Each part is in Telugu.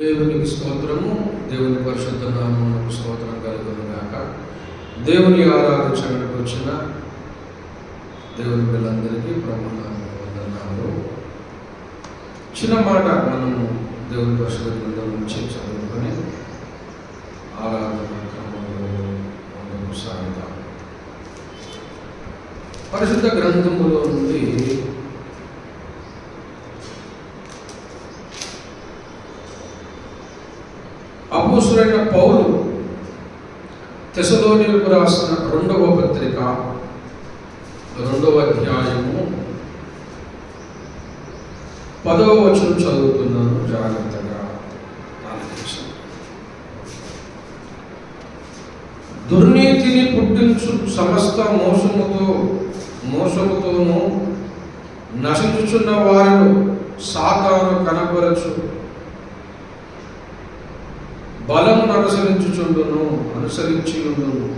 దేవునికి స్తోత్రము దేవుని పరిశుద్ధ నామమునకు స్తోత్రం కలుగును గాక దేవుని ఆరాధించడానికి వచ్చిన దేవుని పిల్లలందరికీ ప్రభునామమున వందనాలు. చిన్న మాట మనము దేవుని పరిశుద్ధ గ్రంథం నుంచి చదువుకొని ఆరాధన క్రమంలో ముందుకు సాగుతాం పరిశుద్ధ గ్రంథములో నుండి అపోసురైన పౌలు తెసలోనిలకు రాసిన రెండవ పత్రిక రెండవ అధ్యాయము పదవ వచనం చదువుతున్నాను. జాగ్రత్తగా ఆలోచించండి. దుర్నీతిని పుట్టించు సమస్త మోసముతో మోసముతోనూ నశించుచున్న వారిలో సాతాను కనపరచు బలమును అనుసరించుచుండును అనుసరించి ఉండును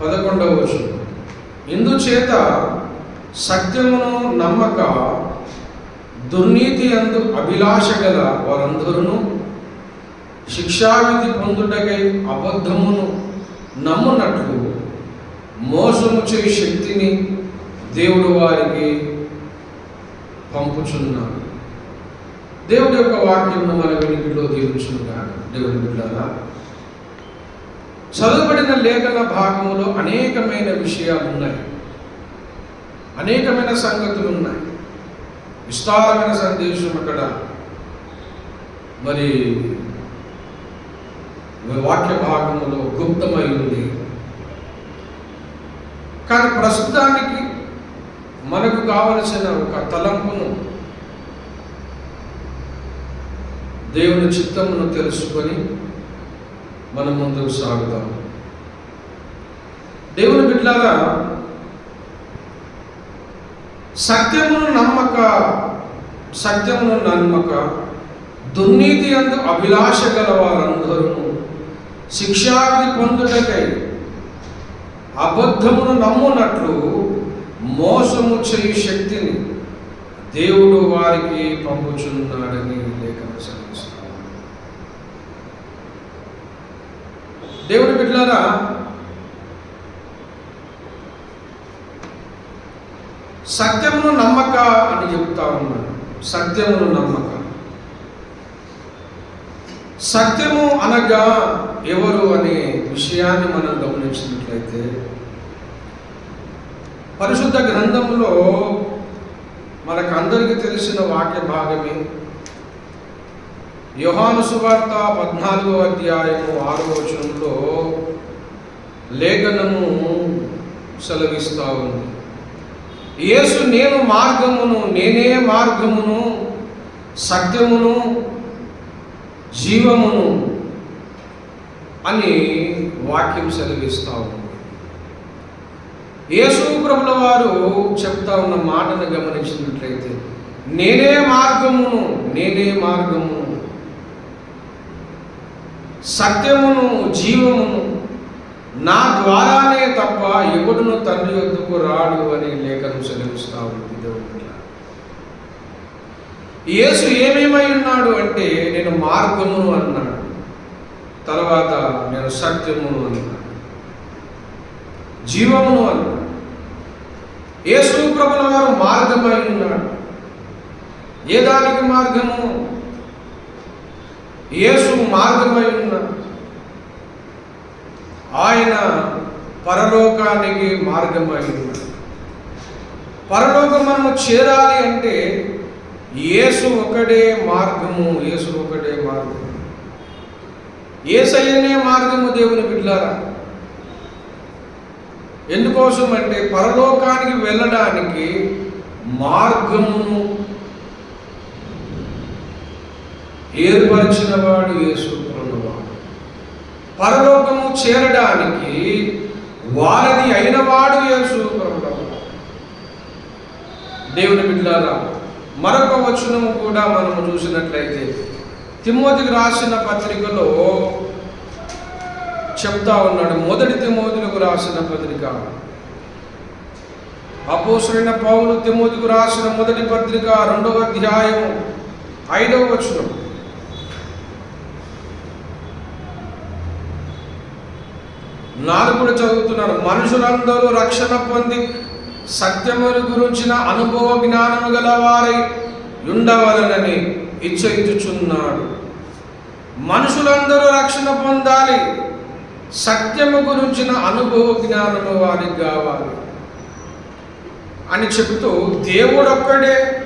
పదకొండవ వచనం. ఇందుచేత సత్యమును నమ్మక దుర్నీతి అందు అభిలాష గల వారందరూ శిక్షావిధి పొందుటకై అబద్ధమును నమ్మునట్లు మోసము చేయి శక్తిని దేవుడు వారికి పంపుచున్నాడు. దేవుడి యొక్క వాక్యమును మన వెనుకలో దీవించుగా దేవుని బిడ్డారా చదువుబడిన లేఖన భాగంలో అనేకమైన విషయాలు ఉన్నాయి. అనేకమైన సంగతులు ఉన్నాయి. విస్తారమైన సందేశం అక్కడ. మరి వాక్య భాగంలో గుప్తమై ఉంది. కానీ ప్రస్తుతానికి మనకు కావలసిన ఒక తలంపును దేవుని చిత్తమును తెలుసుకొని మనం ముందుకు సాగుదాం దేవుని బిడ్డలాగా సత్యమును నమ్మక సత్యమును నమ్మక దుర్నీతి అందు అభిలాష గల వారందరూ శిక్షావిధి పొందుటకై అబద్ధమును నమ్మునట్లు మోసము చేయు శక్తిని దేవుడు వారికి పంపుచున్నాడని లేఖన సెలవిస్తాను దేవుడి బిడ్డలారా సత్యమును నమ్మక అని చెప్తా ఉన్నాడు సత్యమును నమ్మక. సత్యము అనగా ఎవరు అనే విషయాన్ని మనం గమనించినట్లయితే పరిశుద్ధ గ్రంథంలో మనకు అందరికీ తెలిసిన వాక్య భాగమే యోహాను సువార్త పద్నాలుగో అధ్యాయము ఆరో వచనంలో లేఖనము సెలవిస్తా ఉంది. యేసు నేను మార్గమును నేనే మార్గమును సత్యమును జీవమును అని వాక్యం సెలవిస్తా ఉంది. యేసు ప్రభుల వారు చెప్తా ఉన్న మాటను గమనించినట్లయితే నేనే మార్గమును నేనే మార్గమును సత్యమును జీవమును నా ద్వారానే తప్ప ఎవడును తండ్రి వద్దకు రాడు అని లేఖను సెలవిస్తా ఉంది దేవుడు యేసు ఏమేమై ఉన్నాడు అంటే నేను మార్గమును అన్నాడు. తర్వాత నేను సత్యమును అన్నాడు. జీవమును అన్నాడు. యేసు ప్రభుల వారు మార్గమై ఉన్నాడు. ఏ దానికి మార్గము? యేసు మార్గమై ఉన్నాడు ఆయన పరలోకానికి మార్గమై ఉన్నాడు పరలోకం మనము చేరాలి అంటే యేసు ఒకడే మార్గము యేసు ఒకటే మార్గము. ఏసయ్యనే మార్గము దేవుని బిడ్లారా ఎందుకోసం అంటే పరలోకానికి వెళ్ళడానికి మార్గమును ఏర్పరిచిన వాడు యేసు పరలోకము చేరడానికి వారది అయిన వాడు యేసు దేవుని బిడ్డారా మరొక వచనము కూడా మనము చూసినట్లయితే తిమ్మోతికి రాసిన పత్రికలో చెప్తా ఉన్నాడు మొదటి తిమోతులకు రాసిన పత్రిక. అపోసరైన పౌలు తిమోతికు రాసిన మొదటి పత్రిక రెండవ అధ్యాయం ఐదవ వచనం నాలుగుడు చదువుతున్నారు మనుషులందరూ రక్షణ పొంది సత్యముల గురించిన అనుభవ జ్ఞానము గలవారై ఉండవలనని ఇచ్చయించుచున్నాడు. మనుషులందరూ రక్షణ పొందాలి. సత్యము గురించిన అనుభవ జ్ఞానము వారికి కావాలి. అని చెబుతూ దేవుడు ఒక్కడే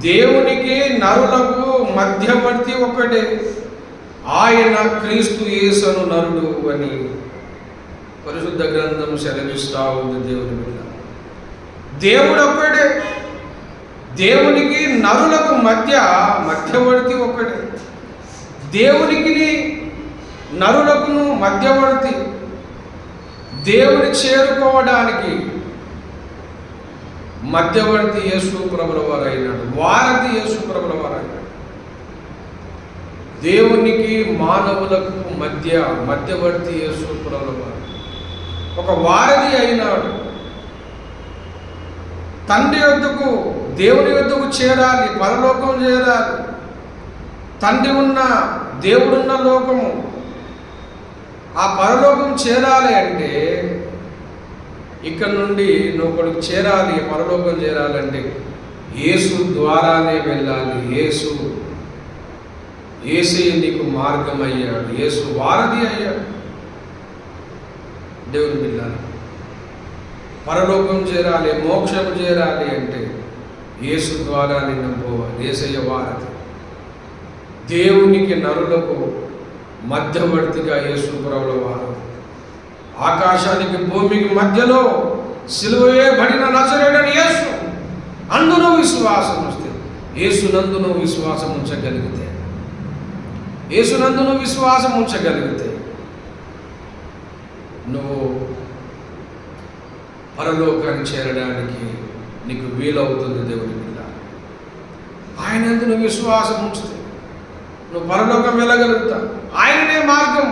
దేవునికి నరులకు మధ్యవర్తి ఒక్కడే ఆయన క్రీస్తు యేసను నరుడు అని పరిశుద్ధ గ్రంథం సెలవిస్తా ఉంది దేవుని బిడ్డ. దేవుడు ఒక్కడే దేవునికి నరులకు మధ్య మధ్యవర్తి ఒక్కడే దేవునికి నరులకును మధ్యవర్తి. దేవుని చేరుకోవడానికి మధ్యవర్తి యేసు ప్రభుల వారు అయినాడు వారధి యేసు ప్రభుల వారు అయినాడు దేవునికి మానవులకు మధ్య మధ్యవర్తి యేసు ప్రభుల వారు. ఒక వారధి అయినాడు. తండ్రి వద్దకు దేవుని వద్దకు చేరాలి పరలోకం చేరాలి. తండ్రి ఉన్న దేవుడున్న లోకము. ఆ పరలోకం చేరాలి అంటే ఇక్కడ నుండి నువ్వు కొడుకు చేరాలి పరలోకం చేరాలంటే యేసు ద్వారానే వెళ్ళాలి యేసు. ఏసే నీకు మార్గం అయ్యాడు యేసు వారధి అయ్యాడు. దేవుని బిడ్డారు పరలోకం చేరాలి మోక్షం చేరాలి అంటే యేసు ద్వారా నిన్ను పోవాలి ఏసయ్య వారధి దేవునికి నరులకు మధ్యవర్తిగా యేసు ప్రభుల వారధి ఆకాశానికి భూమికి మధ్యలో సిలువేయబడిన నజరేడని యేసు అందును విశ్వాసం వస్తే యేసునందును విశ్వాసం ఉంచగలిగితే యేసునందును విశ్వాసం ఉంచగలిగితే నువ్వు పరలోకాన్ని చేరడానికి నీకు వీలవుతుంది దేవుని బిడ్డ ఆయన నువ్వు విశ్వాసం ఉంచితే నువ్వు పరలోకం వెళ్ళగలుగుతా. ఆయననే మార్గం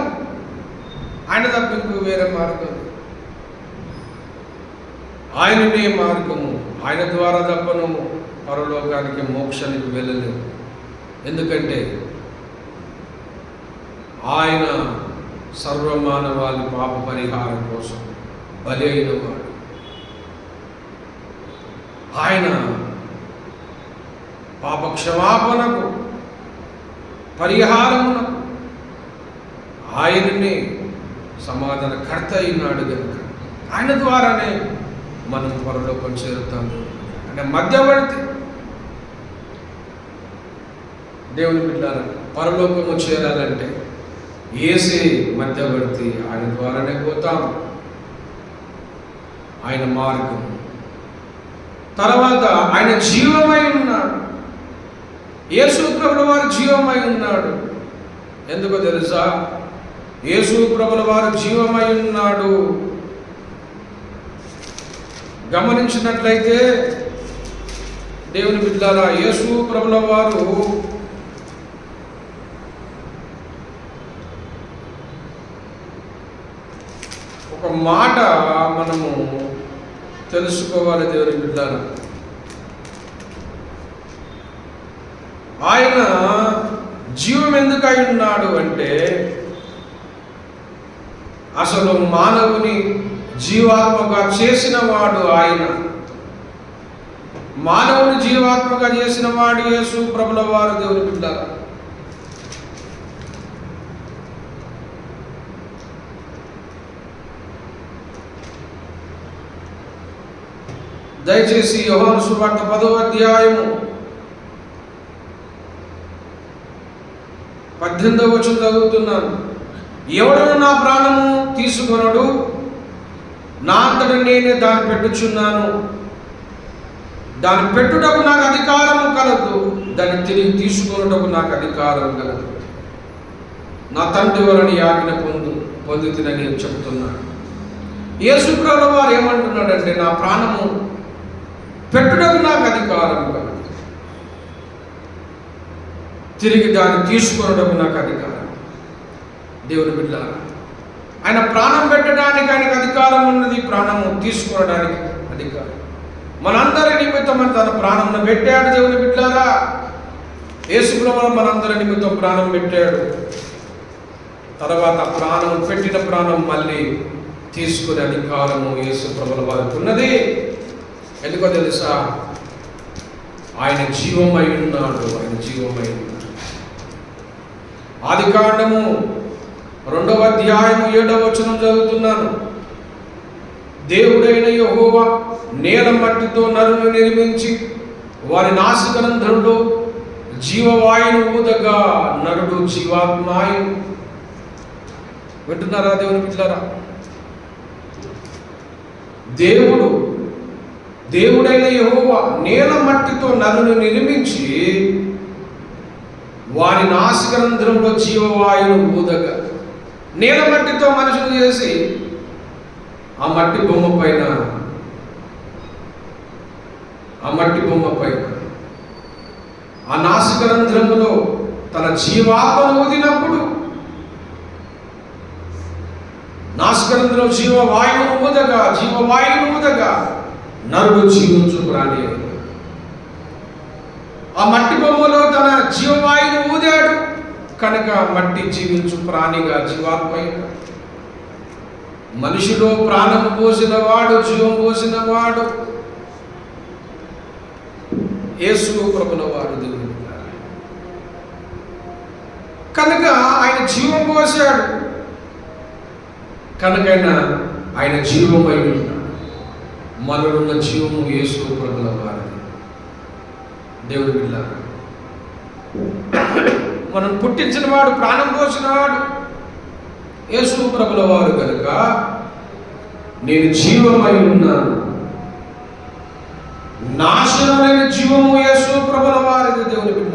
ఆయన తప్ప ఇంకో వేరే మార్గం ఆయననే మార్గము. ఆయన ద్వారా తప్ప నువ్వు పరలోకానికి మోక్షానికి వెళ్ళలేవు. ఎందుకంటే ఆయన సర్వమానవాళి పాప పరిహారం కోసం బలి వాడు. ఆయన పాప క్షమాపణకు పరిహారమునకు ఆయననే సమాధానకర్త అయినాడు కనుక ఆయన ద్వారానే మనం పరలోకం చేరుతాము. అంటే మధ్యవర్తి దేవుని బిడ్డారా పరలోకము చేరాలంటే ఏసే మధ్యవర్తి ఆయన ద్వారానే పోతాం ఆయన మార్గం తర్వాత ఆయన జీవమై ఉన్నాడు. యేసుప్రభుల వారు జీవమై ఉన్నాడు. ఎందుకో తెలుసా? యేసుప్రభుల వారు జీవమై ఉన్నాడు. గమనించినట్లయితే దేవుని బిడ్డారా యేసు ప్రభుల వారు ఒక మాట మనము తెలుసుకోవాలి దేవుని బిడ్డారా? ఆయన జీవం ఎందుకు అయి ఉన్నాడు అంటే అసలు మానవుని జీవాత్మగా చేసిన వాడు ఆయన. మానవుని జీవాత్మగా చేసిన వాడు యేసు ప్రభుల వారు దేవుని బిడ్డారా? దయచేసి యోహాను సువార్త పదో అధ్యాయము పద్దెనిమిదవ వచ్చి చదువుతున్నాను. ఎవడను నా ప్రాణము తీసుకొనడు నా అంతట నేనే దాన్ని పెట్టుచున్నాను. దాన్ని పెట్టుటకు నాకు అధికారము కలదు దాన్ని తిరిగి తీసుకొనుటకు నాకు అధికారం కలదు. నా తండ్రి వలని ఆజ్ఞ పొందు పొందుతునని చెబుతున్నాడు యేసుప్రభు వారు ఏమంటున్నాడంటే నా ప్రాణము పెట్టుటకు నాకు అధికారం కలదు. తిరిగి దాన్ని తీసుకురడం నాకు అధికారం. దేవుని బిడ్డారా ఆయన ప్రాణం పెట్టడానికి ఆయనకు అధికారం ఉన్నది ప్రాణము తీసుకోవడానికి అధికారం. మనందరి నిమిత్తం తన ప్రాణంను పెట్టాడు దేవుని బిడ్డారా. యేసుప్రభు మనందరి నిమిత్తం ప్రాణం పెట్టాడు. తర్వాత ప్రాణం పెట్టిన ప్రాణం మళ్ళీ తీసుకునే అధికారము యేసు ప్రభుల వారికి ఉన్నది. ఎందుకో తెలుసా? ఆయన జీవమై ఉన్నాడు ఆయన జీవమై ఉన్నాడు. ఆది కాండము రెండవ అధ్యాయము ఏడవ వచనం చదువుతున్నాను. దేవుడైన యెహోవా నేల మట్టితో నరును నిర్మించి వారి నాసికనంధరుడు జీవవాయును ఊదగా నరుడు జీవాత్మాయు. వింటున్నారా దేవుని పిల్లరా దేవుడు దేవుడైన యెహోవా నేల మట్టితో నన్ను నిర్మించి వారి నాసికరంధ్రంలో జీవవాయువును ఊదగా. నేల మట్టితో మనుషులు చేసి ఆ మట్టి బొమ్మ పైన ఆ మట్టి బొమ్మ పైన ఆ నాసికరంధ్రములో తన జీవాత్మను ఊదినప్పుడు నాసికరంధ్రంలో జీవవాయువు ఊదగా జీవవాయువు ఊదగా. నరుడు జీవించు ప్రాణి ఆ మట్టి బొమ్మలో తన జీవవాయువును ఊదాడు. కనుక మట్టి జీవించు ప్రాణిగా జీవాత్మయ్యాడు మనిషిలో ప్రాణం పోసిన వాడు జీవం పోసిన వాడు యేసు ప్రభుల వాడు దేవుడు కనుక ఆయన జీవం పోసాడు. కనుకైనా ఆయన జీవమై ఉన్నాడు. మనలున్న జీవము యేసు ప్రభుల వారిది. దేవుడు బిడ్డ మనం పుట్టించిన వాడు ప్రాణం పోసిన వాడు యేసు ప్రభుల వారు కనుక నేను జీవమై ఉన్నాను. నాశనమైన జీవము యేసు ప్రభుల వారిది దేవుని బిడ్డ.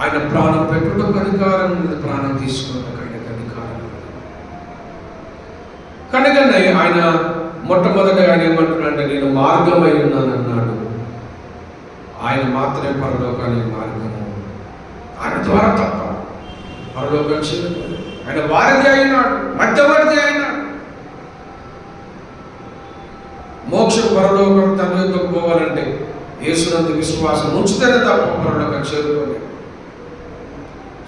ఆయన ప్రాణం పెట్టుటకు అధికారం ప్రాణం తీసుకున్న ఆయనకు అధికారం ఉంది. కనుకనే ఆయన మొట్టమొదట ఆయన ఏమంటున్నాడంటే నేను మార్గమై ఉన్నానన్నాడు. ఆయన మాత్రమే పరలోకానికి మార్గము. ఆయన ద్వారా తప్ప పరలోకం చేరుకోలేదు ఆయన వారధి అయినాడు మధ్యవర్తి అయినాడు. మోక్ష పరలోకం తన యొక్క పోవాలంటే యేసునందు విశ్వాసం ఉంచితేనే తప్ప పరలోకం చేరుకోలేదు.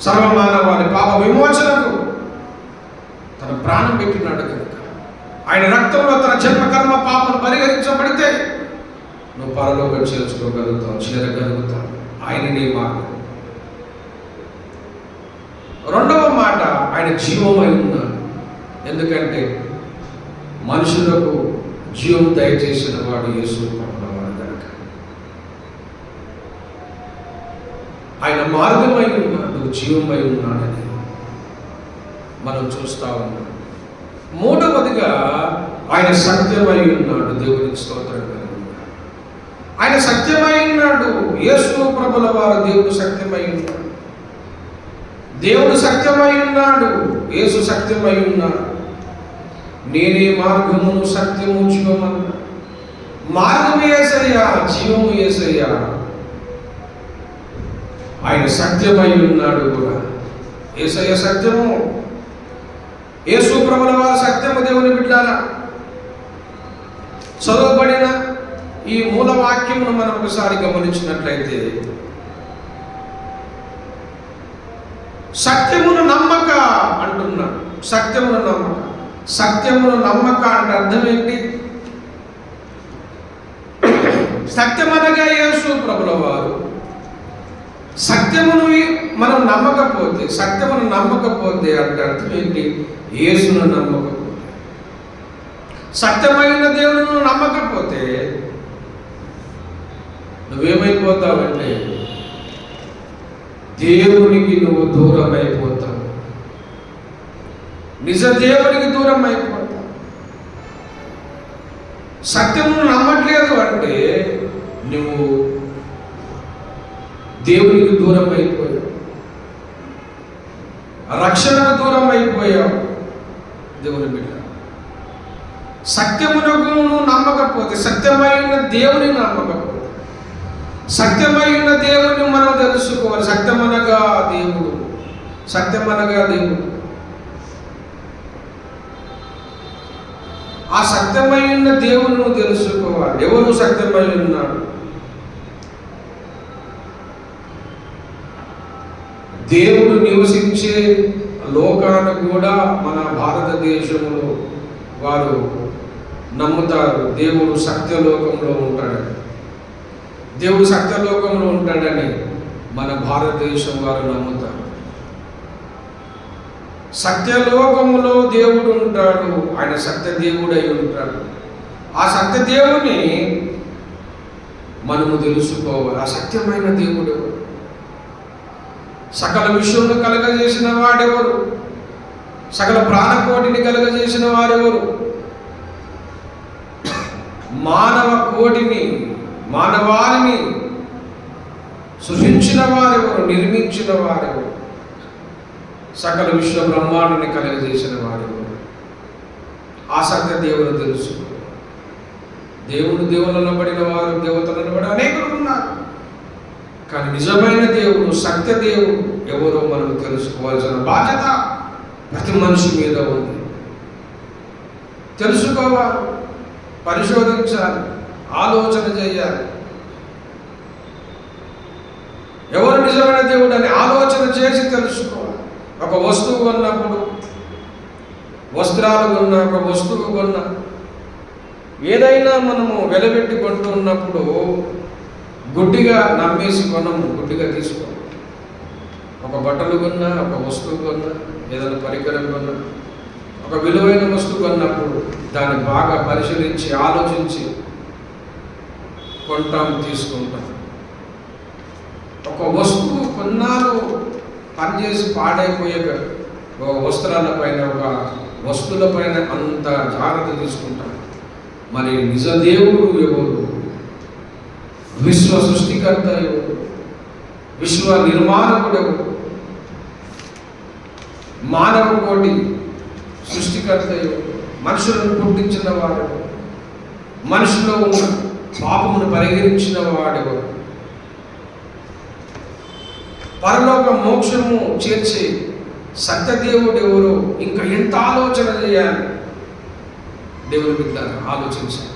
సర్వమానవాని పాప విమోచనకు తన ప్రాణం పెట్టినాడు కదా ఆయన రక్తంలో తన జన్మకర్మ పాపను పరిహరించబడితే నువ్వు పరలోకం చేర్చుకోగలుగుతావు చేరగలుగుతావు. ఆయన నీ మార్గం. రెండవ మాట ఆయన జీవమై ఉన్నాడు. ఎందుకంటే మనుషులకు జీవం దయచేసిన వాడు యేసు ప్రభుల వాడు కనుక ఆయన మార్గమై ఉన్నాడు జీవమై ఉన్నాడని మనం చూస్తా ఉన్నాం. మూడవదిగా ఆయన సత్యమై ఉన్నాడు. దేవునికి స్తోత్రం ఆయన సత్యమై ఉన్నాడు. యేసు ప్రభుల వారు దేవుడు సత్యమై ఉన్నాడు. దేవుడు సత్యమై ఉన్నాడు. యేసు సత్యమై ఉన్నాడు. నేనే మార్గమును సత్యము జీవమన్నా మార్గము ఏసయ్యా జీవము ఏసయ్యా. ఆయన సత్యమై ఉన్నాడు కూడా. ఏసయ్య సత్యము. యేసు ప్రభుల వారు సత్యము దేవుని బిడ్డారా? చదవబడిన ఈ మూల వాక్యమును మనం ఒకసారి గమనించినట్లయితే సత్యమును నమ్మక అంటున్నాడు. సత్యమును నమ్మక. సత్యమును నమ్మక అంటే అర్థం ఏంటి? సత్యమనగా యేసు ప్రభుల వారు సత్యమును మనం నమ్మకపోతే సత్యమును నమ్మకపోతే అంటే అర్థం ఏంటి? యేసును నమ్మకపోతే. సత్యమైన దేవుని నమ్మకపోతే నువ్వేమైపోతావంటే దేవునికి నువ్వు దూరం అయిపోతావు నిజ దేవునికి దూరం అయిపోతావు సత్యమును నమ్మట్లేదు అంటే నువ్వు దేవునికి దూరం అయిపోయావు రక్షణకు దూరం అయిపోయావు. దేవుని బిడ్డ సత్యమునకు నువ్వు నమ్మకపోతే సత్యమైన దేవుని నమ్మకపోతే సత్యమైన దేవుని మనం తెలుసుకోవాలి. సత్యమనగా దేవుడు సత్యమనగా దేవుడు. ఆ సత్యమైన దేవుని నువ్వు తెలుసుకోవాలి. ఎవరు సత్యమై ఉన్నాడు దేవుడు నివసించే లోకాన్ని కూడా మన భారతదేశంలో వారు నమ్ముతారు. దేవుడు సత్యలోకంలో ఉంటాడని. దేవుడు సత్యలోకంలో ఉంటాడని మన భారతదేశం వారు నమ్ముతారు. సత్యలోకంలో దేవుడు ఉంటాడు. ఆయన సత్యదేవుడై ఉంటాడు. ఆ సత్యదేవుని మనము తెలుసుకోవాలి. ఆ సత్యమైన దేవుడు సకల విషయంలో కలగజేసిన వాడెవరు? సకల ప్రాణకోటిని కలగజేసిన వారెవరు? మానవ కోటిని మానవాళిని సృజించిన వారెవరు? నిర్మించిన వారెవరు? సకల విశ్వ బ్రహ్మాండని కలగజేసిన వారెవరు? ఆ దేవుడు తెలుసు. దేవుడు దేవులను పడిన వారు దేవతలను పడి అనేకులు ఉన్నారు. కానీ నిజమైన దేవుడు సత్య దేవుడు ఎవరో మనం తెలుసుకోవాల్సిన బాధ్యత ప్రతి మనిషి మీద ఉంది. తెలుసుకోవాలి పరిశోధించాలి ఆలోచన చేయాలి. ఎవరు నిజమైన దేవుడు అని ఆలోచన చేసి తెలుసుకోవాలి. ఒక వస్తువు కొన్నప్పుడు వస్త్రాలు కొన్న ఒక వస్తువు కొన్న ఏదైనా మనము వెలబెట్టి కొంటున్నప్పుడు గుడ్డిగా నమ్మేసి కొనము గుడ్డిగా తీసుకో ఒక బట్టలు కొన్నా ఒక వస్తువు కొన్నా ఏదైనా పరికరం కొన్నా ఒక విలువైన వస్తువు కొన్నప్పుడు దాన్ని బాగా పరిశీలించి ఆలోచించి కొంటాం తీసుకుంటాం. ఒక వస్తువు కొన్నాళ్ళు పనిచేసి పాడైపోయాక ఒక వస్త్రాలపైన ఒక వస్తువుల పైన అంత జాగ్రత్త తీసుకుంటాం. మరి నిజ దేవుడు ఎవరు? విశ్వ సృష్టికర్త విశ్వ నిర్మాణకుడు మానవ కోటి సృష్టికర్త మనుషులను పుట్టించిన వాడు మనుషులో ఉన్న పాపమును పరిగణించిన వాడెవరు పరలోక మోక్షము చేర్చి సత్యదేవుడు ఎవరు ఇంకా ఎంత ఆలోచన చేయాలి? దేవుని బిడ్డ ఆలోచించాలి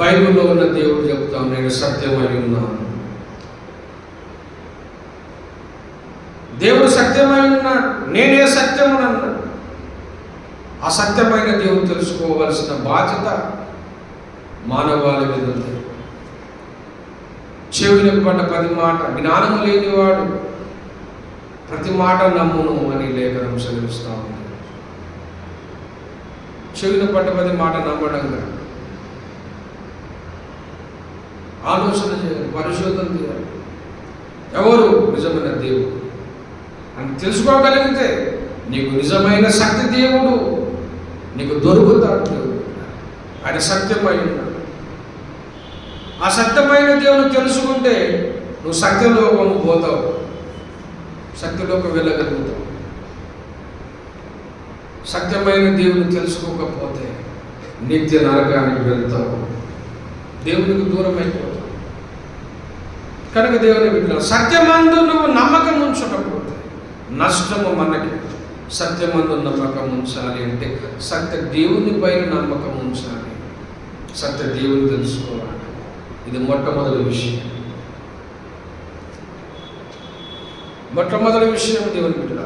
బైబిల్లో ఉన్న దేవుడు చెప్తాం నేను సత్యమై ఉన్నాను. దేవుడు సత్యమై ఉన్నాడు. నేనే సత్యమును అన్నాడు ఆ సత్యమైన దేవుడు తెలుసుకోవలసిన బాధ్యత మానవాళి మీద ఉంది. చెవిలకు పడ్డ మాట జ్ఞానము లేనివాడు ప్రతి మాట నమ్మును అని లేఖనం సెలవిస్తా ఉంది. చెవిన పడ్డ పది మాట నమ్మడంగా ఆలోచన చేయాలి పరిశోధన చేయాలి. ఎవరు నిజమైన దేవుడు? అని తెలుసుకోగలిగితే నీకు నిజమైన శక్తి దేవుడు నీకు దొరుకుతాడు దేవుడు. ఆయన సత్యమై ఆ సత్యమైన దేవుని తెలుసుకుంటే నువ్వు సత్యలోకము పోతావు సత్యలోకం వెళ్ళగలుగుతావు. సత్యమైన దేవుని తెలుసుకోకపోతే నిత్య నరకానికి వెళ్తావు. దేవునికి దూరం అయిపోతావు కనుక దేవుని బిడ్డలు సత్యమందు నువ్వు నమ్మకం ఉంచకపోతే నష్టము మనకి. సత్యమందు నమ్మకం ఉంచాలి అంటే సత్య దేవుని పైన నమ్మకం ఉంచాలి. సత్య దేవుని తెలుసుకోవాలి. ఇది మొట్టమొదటి విషయం. మొట్టమొదటి విషయం దేవుని బిడ్డ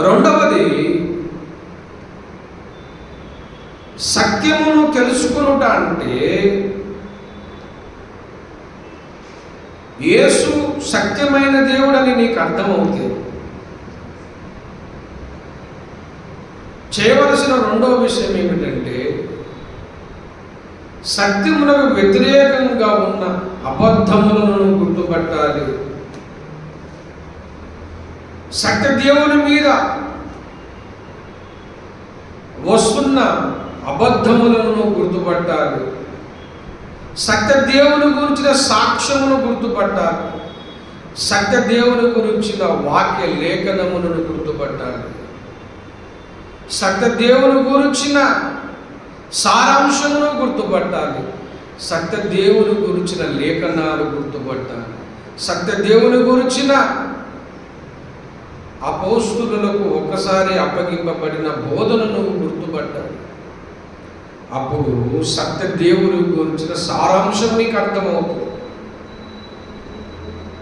రెండవది సత్యమును తెలుసుకునుట అంటే యేసు సత్యమైన దేవుడని నీకు అర్థమవుతుంది చేయవలసిన రెండవ విషయం ఏమిటంటే సత్యములకు వ్యతిరేకంగా ఉన్న అబద్ధములను గుర్తుపట్టాలి. సత్య దేవుని మీద వస్తున్న అబద్ధములను గుర్తుపట్టాలి. సత్య దేవుని గురించిన సాక్ష్యమును గుర్తుపట్టాలి సత్య దేవుని గురించిన వాక్య లేఖనములను గుర్తుపట్టాలి సత్య దేవుని గురించిన సారాంశమును గుర్తుపట్టాలి సత్య దేవుని గురించిన లేఖనాలు గుర్తుపట్టాలి సత్య దేవుని గురించిన అపోస్తులకు ఒక్కసారి అప్పగింపబడిన బోధనను గుర్తుపట్టాలి అప్పుడు సత్య దేవుని గురించిన సారాంశం నీకు అర్థమవుతుంది.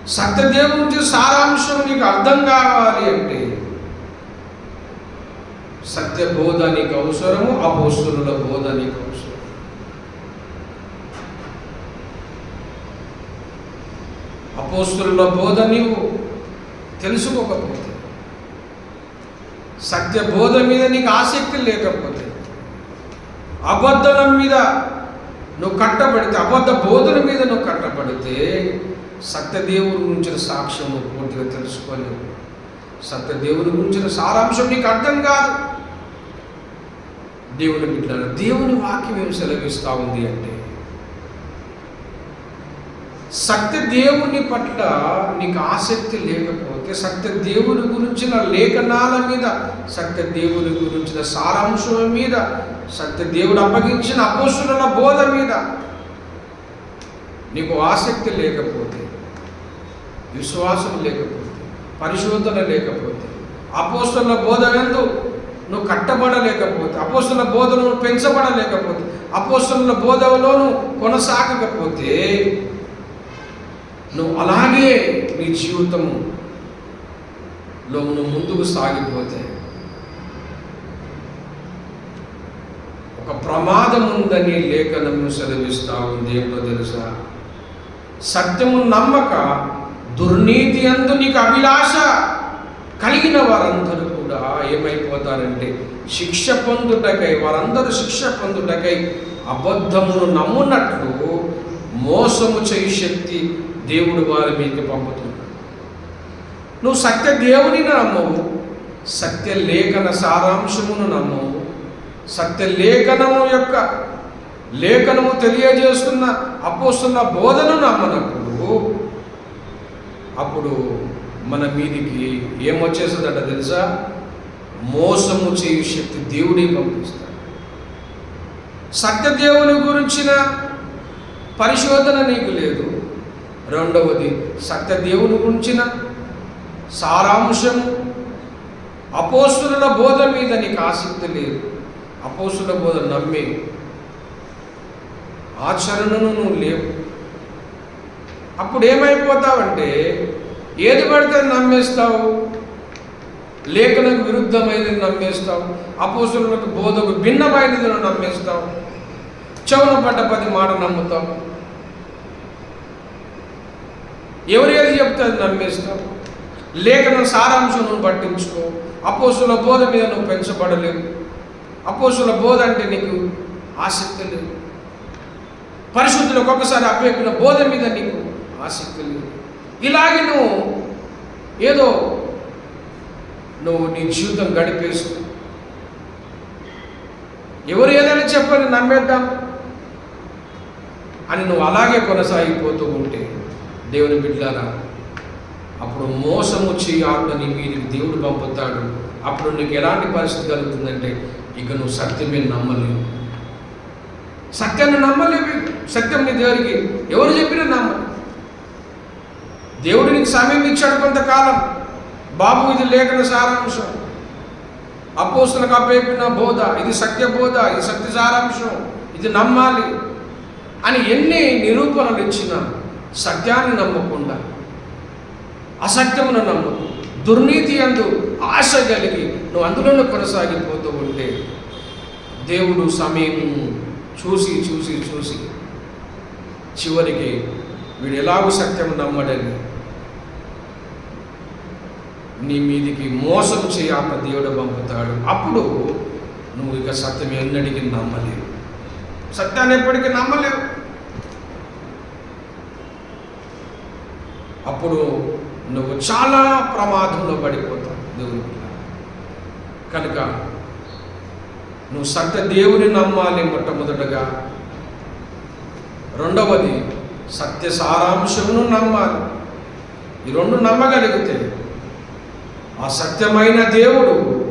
సత్యదేవుని నుంచి సారాంశం నీకు అర్థం కావాలి అంటే సత్య బోధ నీకు అవసరము అపోస్తుల బోధ నీకు అవసరం. అపోస్తుల బోధ నీవు తెలుసుకోకపోతే సత్య బోధ మీద నీకు ఆసక్తి లేకపోతే అబద్ధం మీద నువ్వు కట్టబడితే అబద్ధ బోధన మీద నువ్వు కట్టబడితే సత్యదేవుని గురించిన సాక్ష్యం నువ్వు పూర్తిగా తెలుసుకోలేవు. సత్యదేవుని గురించిన సారాంశం నీకు అర్థం కాదు. దేవుని బిడ్డ దేవుని వాక్యం ఏమి సెలవిస్తూ ఉంది అంటే సత్య దేవుని పట్ల నీకు ఆసక్తి లేకపోతే సత్య దేవుని గురించిన లేఖనాల మీద సత్య దేవుని గురించిన సారాంశం మీద సత్య దేవుడు అప్పగించిన అపోసుల బోధ మీద నీకు ఆసక్తి లేకపోతే విశ్వాసం లేకపోతే పరిశోధన లేకపోతే అపోస్తుల బోధ ఎందు నువ్వు కట్టబడలేకపోతే అపోస్తుల బోధను పెంచబడలేకపోతే అపోస్తుల బోధలోను కొనసాగకపోతే నువ్వు అలాగే నీ జీవితము లో నువ్వు ముందుకు సాగిపోతే ఒక ప్రమాదం ఉందని లేఖనము సెలవిస్తా ఉంది ఏంటో తెలుసా? సత్యము నమ్మక దుర్నీతి అందు నీకు అభిలాష కలిగిన వారందరూ కూడా ఏమైపోతారంటే శిక్ష పొందుటకై వారందరూ శిక్ష పొందుటకై అబద్ధమును నమ్మునట్లు మోసము చేయి శక్తి దేవుడు వారి మీకు పంపుతున్నాడు. నువ్వు సత్య దేవుని నమ్మవు సత్య లేఖన సారాంశమును నమ్మవు సత్య లేఖనము యొక్క లేఖనము తెలియజేస్తున్న అపోస్తున్న బోధను నమ్మనప్పుడు అప్పుడు మన మీదికి ఏమొచ్చేస్తుందట తెలుసా? మోసము చేయు శక్తి దేవుడే పంపిస్తాడు. సత్యదేవుని గురించిన పరిశోధన నీకు లేదు. రెండవది సత్యదేవుని గురించిన సారాంశం అపోస్తుల బోధ మీద నీకు ఆసక్తి లేదు. అపోసుల బోధ నమ్మి ఆచరణను నువ్వు లేవు. అప్పుడు ఏమైపోతావంటే ఏది పడితే నమ్మేస్తావు. లేఖనకు విరుద్ధమైనది నమ్మేస్తావు. అపోసులకు బోధకు భిన్నమైనది నువ్వు నమ్మేస్తావు. చెవున పడ్డ పది మాట నమ్ముతావు. ఎవరు ఏది చెప్తే అది నమ్మేస్తావు? లేఖన సారాంశం నువ్వు పట్టించుకో. అపోసుల బోధ మీద నువ్వు పెంచబడలేవు. అపోసుల బోధ అంటే నీకు ఆసక్తి లేదు. ఒక్కొక్కసారి అప్పగిన బోధ మీద నీకు ఆసక్తి లేదు. ఇలాగే నువ్వు ఏదో నువ్వు నీ జీవితం గడిపేస్తూ ఎవరు ఏదైనా చెప్పని నమ్మేద్దాం అని నువ్వు అలాగే కొనసాగిపోతూ ఉంటే దేవుని బిడ్డారా అప్పుడు మోసము చేయ ఆత్మని మీరు దేవుడు పంపుతాడు. అప్పుడు నీకు ఎలాంటి పరిస్థితి కలుగుతుందంటే ఇక నువ్వు సత్యమే నమ్మలేవు. సత్యాన్ని నమ్మలేవు. సత్యం నీ దేవుడికి ఎవరు చెప్పినా నమ్మరు. దేవుడు నీకు సమయం ఇచ్చాడు కొంతకాలం. బాబు ఇది లేఖన సారాంశం. అపోస్తులకు అప్పేపిన బోధ ఇది సత్య బోధ ఇది సత్య సారాంశం. ఇది నమ్మాలి. అని ఎన్ని నిరూపణలు ఇచ్చినా సత్యాన్ని నమ్మకుండా అసత్యమును నమ్మకుండా దుర్నీతి అందు ఆశ కలిగి నువ్వు అందులోనే కొనసాగిపోతూ ఉంటే దేవుడు సమయం చూసి చూసి చూసి చివరికి వీడు ఎలాగో సత్యం నమ్మడని నీ మీదికి మోసం చేయాక దేవుడు పంపుతాడు. అప్పుడు నువ్వు ఇక సత్యం ఎన్నటికీ నమ్మలేవు. సత్యాన్ని ఎప్పటికీ నమ్మలేవు. అప్పుడు నువ్వు చాలా ప్రమాదంలో పడిపోతావు దేవుని కనుక నువ్వు సత్య దేవుని నమ్మాలి మొట్టమొదటగా. రెండవది సత్య సారాంశమును నమ్మాలి. ఈ రెండు నమ్మగలిగితే ఆ సత్యమైన దేవుడు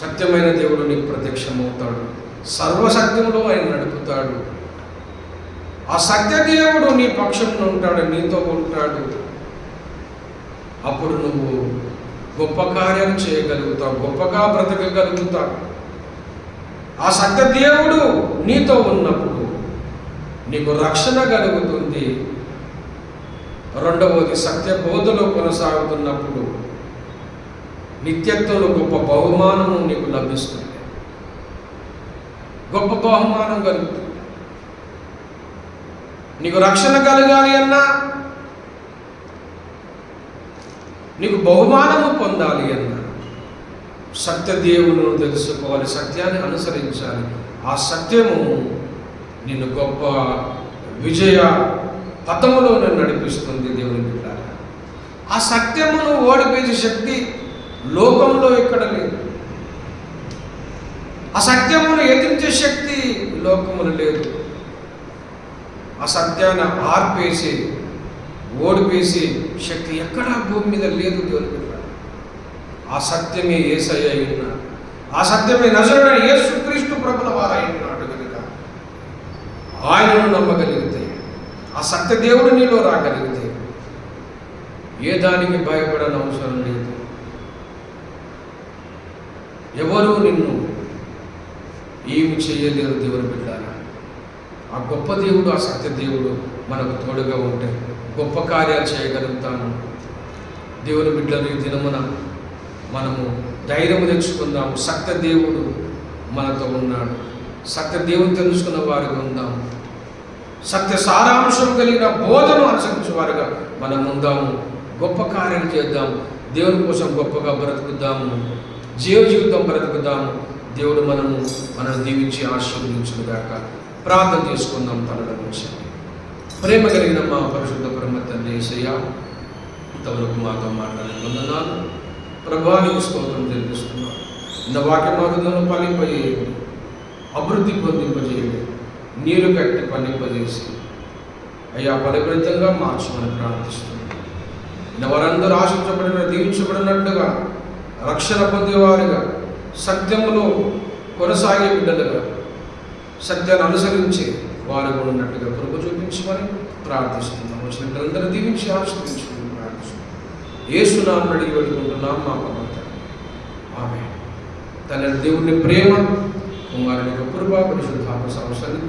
సత్యమైన దేవుడు నీకు ప్రత్యక్షమవుతాడు. సర్వసత్యంలో ఆయన నడుపుతాడు. ఆ సత్యదేవుడు నీ పక్షంలో ఉంటాడు నీతో ఉంటాడు. అప్పుడు నువ్వు గొప్ప కార్యం చేయగలుగుతావు గొప్పగా బ్రతకగలుగుతావు. ఆ సత్యదేవుడు నీతో ఉన్నప్పుడు నీకు రక్షణ కలుగుతుంది. రెండవది సత్య బోధలో కొనసాగుతున్నప్పుడు నిత్యత్వంలో గొప్ప బహుమానము నీకు లభిస్తుంది. గొప్ప బహుమానం కలుగుతుంది. నీకు రక్షణ కలగాలి అన్నా? నీకు బహుమానము పొందాలి అన్నా? సత్యదేవులను తెలుసుకోవాలి సత్యాన్ని అనుసరించాలి. ఆ సత్యము నిన్ను గొప్ప విజయ పథములో నడిపిస్తుంది దేవుని బిడ్డ ఆ సత్యమును ఓడిపేసే శక్తి లోకంలో ఎక్కడ లేదు. ఆ సత్యమును ఎదిరించే శక్తి లోకములు లేదు. ఆ సత్యాన్ని ఆర్పేసి ఓడిపేసి శక్తి ఎక్కడా భూమి మీద లేదు దేవుని ఆ సత్యమే ఏసయ్య అయి ఉన్నాడు ఆ సత్యమే నజరుడైన యేసుక్రీస్తు ప్రభుల వారై ఉన్నాడు కనుక ఆయనను నమ్మగలిగితే ఆ సత్య దేవుడు నీలో రాగలిగితే ఏ దానికి భయపడని అవసరం లేదు. ఎవరు నిన్ను ఏమి చేయలేరు దేవుని బిడ్డాలి ఆ గొప్ప దేవుడు ఆ సత్య దేవుడు మనకు తోడుగా ఉంటే గొప్ప కార్యాలు చేయగలుగుతాము. దేవుని బిడ్డలు ఈ దినమున మనము ధైర్యం తెచ్చుకుందాము. సత్య దేవుడు మనతో ఉన్నాడు. సత్య దేవుని తెలుసుకున్న వారిగా ఉందాము. సత్య సారాంశం కలిగిన బోధను అనుసరించే వారుగా మనం ఉందాము. గొప్ప కార్యాలు చేద్దాము. దేవుని కోసం గొప్పగా బ్రతుకుద్దాము జీవ జీవితం బ్రతుకుద్దాము దేవుడు మనము మనల్ని దీవించి ఆశీర్వదించుగాక ప్రార్థన చేసుకుందాం తనల నుంచి. ప్రేమ కలిగిన మా పరిశుద్ధ పరమ తండ్రి ఏసయ్య ఇంతవరకు మాతో మాట్లాడిన వందనాలు. ప్రభానికి స్తోత్రం తెలిపిస్తున్నాను ఇంత వాక్య మార్గంలో ఫలింపజేయండి అభివృద్ధి పొందింపజేయండి. నీరు కట్టి పలింపజేసి అయ్యా ఫలభరితంగా మార్చమని ప్రార్థిస్తున్నాం. ఇన్న వారందరూ ఆశించబడిన దీవించబడినట్టుగా రక్షణ పొందేవారుగా సత్యంలో కొనసాగే బిడ్డలుగా సత్యాన్ని అనుసరించి వారు కూడా ఉన్నట్టుగా కృప చూపించమని ప్రార్థిస్తున్నాం వచ్చిన బిడ్డలందరూ దీవించి ఆశ్రయించుకుని ప్రార్థిస్తున్నాం ఏసునామని అడిగి పెట్టుకుంటున్నాం మా పర్వత ఆమె తన దేవుని ప్రేమ కుమారుని యొక్క కృపా పరిశుద్ధాత్మ సంస్థలు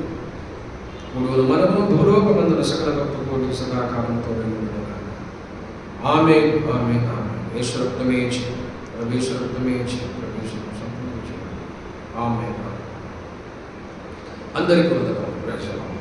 మూడు మనము భూలోకమందున సకల గొప్ప సదాకాలంతో ఆమె ఆమె ఆమె ఈశ్వరత్వమే రవీశ్వరత్వమే ప్రవేశం సంపూర్ణ ఆమె అందరికీ వందనాలు